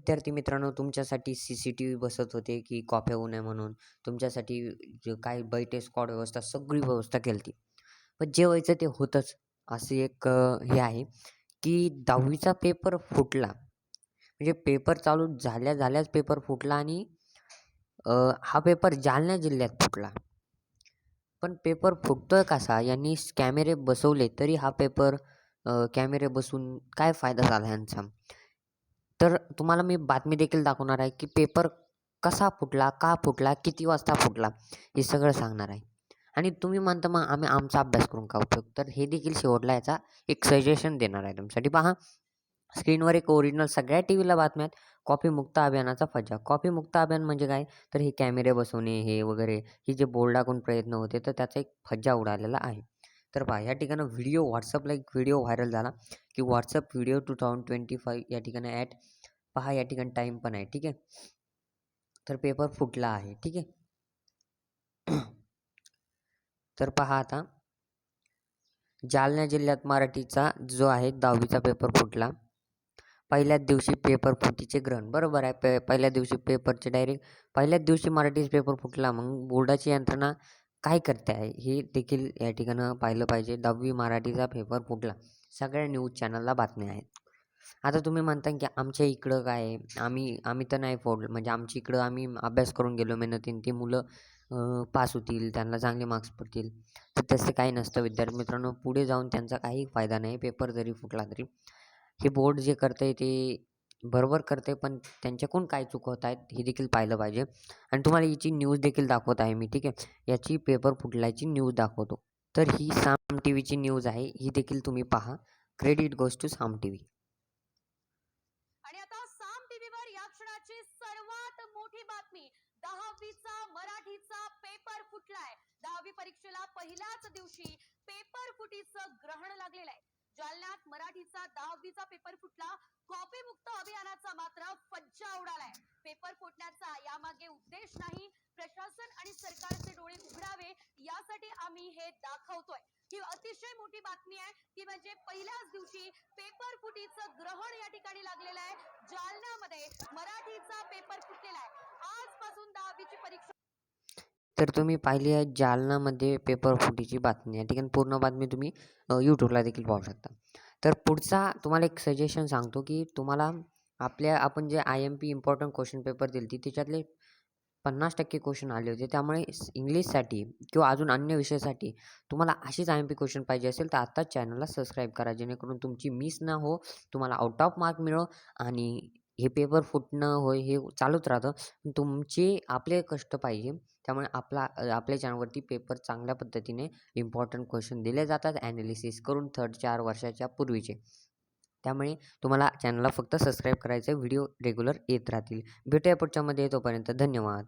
विद्यार्थी मित्रांनो तुमच्यासाठी सी सी टी व्ही बसत होते की कॉप्या होऊ नये म्हणून. तुमच्यासाठी जे काय बैठे स्कॉड व्यवस्था सगळी व्यवस्था केली होती पण जे व्हायचं ते होतंच. असे एक हे आहे की दहावीचा पेपर फुटला. म्हणजे पेपर चालू झाल्या झाल्याच पेपर फुटला आणि हा पेपर जालना जिल्ह्यात फुटला. पण पेपर फुटतोय कसा? यांनी कॅमेरे बसवले तरी हा पेपर कॅमेरे बसून काय फायदा झाला यांचा? तर तुम्हाला मी बातमी देखील दाखवणार आहे की पेपर कसा फुटला का फुटला किती वाजता फुटला हे सगळं सांगणार आहे. आणि तुम्ही म्हणता मग आम्ही आमचा अभ्यास करून का उपयोग? तर हे देखील शेवटला याचा एक सजेशन देणार आहे तुमच्यासाठी. पहा स्क्रीनवर एक ओरिजिनल सगळ्या टी व्हीला बातम्या आहेत. कॉपी मुक्त अभियानाचा फज्जा कॉपी मुक्त अभियान म्हणजे काय? तर हे कॅमेरे बसवणे हे वगैरे ही जे बोर्ड टाकून प्रयत्न होते तर त्याचा एक फज्जा उडालेला आहे. तर पहा या ठिकाणी व्हिडिओ व्हॉट्सअपला एक व्हिडिओ व्हायरल झाला की WhatsApp video two thousand twenty five या ठिकाणी ॲट पहा या ठिकाणी टाईम पण आहे ठीक आहे? तर पेपर फुटला आहे ठीक आहे? तर पहा आता. जालना जिल्ह्यात मराठीचा जो आहे दहावीचा पेपर फुटला. पहिल्याच दिवशी पेपर फुटीचे ग्रहण बरोबर आहे? पे पहिल्या दिवशी पेपरचे डायरेक्ट पहिल्याच दिवशी मराठीचा पेपर फुटला. मग बोर्डाची यंत्रणा काय करते आहे? हे देखील या ठिकाणं पाहिलं पाहिजे. दहावी मराठीचा पेपर फुटला. सगळ्या न्यूज चॅनलला बातम्या आहेत. आता तुम्ही म्हणता की आमच्या इकडं काय आहे? आम्ही आम्ही तर नाही फोडलं म्हणजे आमच्या इकडं आम्ही अभ्यास करून गेलो मेहनतीने. ती मुलं पास होतील त्यांना चांगले मार्क्स पडतील. तर तसं काही नसतं विद्यार्थी मित्रांनो. पुढे जाऊन त्यांचा काही फायदा नाही. पेपर जरी फुटला तरी. हे बोर्ड जे करतं आहे ते बरोबर करते पण त्यांच्याकडून काय चुकवत आहेत हे देखील पाहिलं पाहिजे. आणि तुम्हाला याची न्यूज देखील दाखवत आहे मी ठीक आहे? याची पेपर फुटल्याची न्यूज दाखवतो. तर ही साम टी व्हीची न्यूज आहे. ही देखील तुम्ही पहा. Credit goes to Saam T V Saam या क्षणाची सर्वात मोठी बातमी दहावीचा मराठीचा पेपर फुटलाय. दहावी परीक्षेला पहिल्याच दिवशी पेपर फुटीचं ग्रहण लागलेलं आहे. जालन्यात मराठीचा दहावीचा पेपर फुटला. कॉपी मुक्त अभियानाचा मात्र फज्जा उडालाय. पेपर फुटण्याचा यामागे उद्देश नाही. प्रशासन आणि सरकारचे डोळे उघडावे यासाठी आम्ही हे दाखवतोय. ही अतिशय मोठी बातमी आहे. की म्हणजे पहिल्याच दिवशी पेपर फुटीचं ग्रहण या ठिकाणी लागलेलं आहे. जालन्यामध्ये मराठीचा पेपर फुटलेला आहे. आजपासून दहावीची परीक्षा तर तुम्ही पाहिली आहे जालनामध्ये पेपर फुटीची बातमी. या ठिकाणी पूर्ण बातमी तुम्ही यूट्यूबला देखील पाहू शकता. तर पुढचा तुम्हाला एक सजेशन सांगतो की तुम्हाला आपल्या आपण जे I M P important question paper दिली त्याच्यातले पन्नास टक्के क्वेश्चन आले होते. त्यामुळे इंग्लिशसाठी किंवा अजून अन्य विषयासाठी तुम्हाला अशीच आय एम पी क्वेश्चन पाहिजे असेल तर आत्ताच चॅनलला सबस्क्राईब करा जेणेकरून तुमची मिस न हो तुम्हाला आउट ऑफ मार्क मिळो आणि हे पेपर फुटणं होय हे चालूच राहतं. तुमचे आपले कष्ट पाहिजे. त्यामुळे आपला आपल्या चॅनलवरती पेपर चांगल्या पद्धतीने इम्पॉर्टंट क्वेश्चन दिले जातात ॲनालिसिस करून थर्ड चार वर्षाच्या पूर्वीचे. त्यामुळे तुम्हाला चॅनलला फक्त सबस्क्राईब करायचं व्हिडिओ रेग्युलर येत राहतील. भेटूया पुढच्यामध्ये तोपर्यंत धन्यवाद.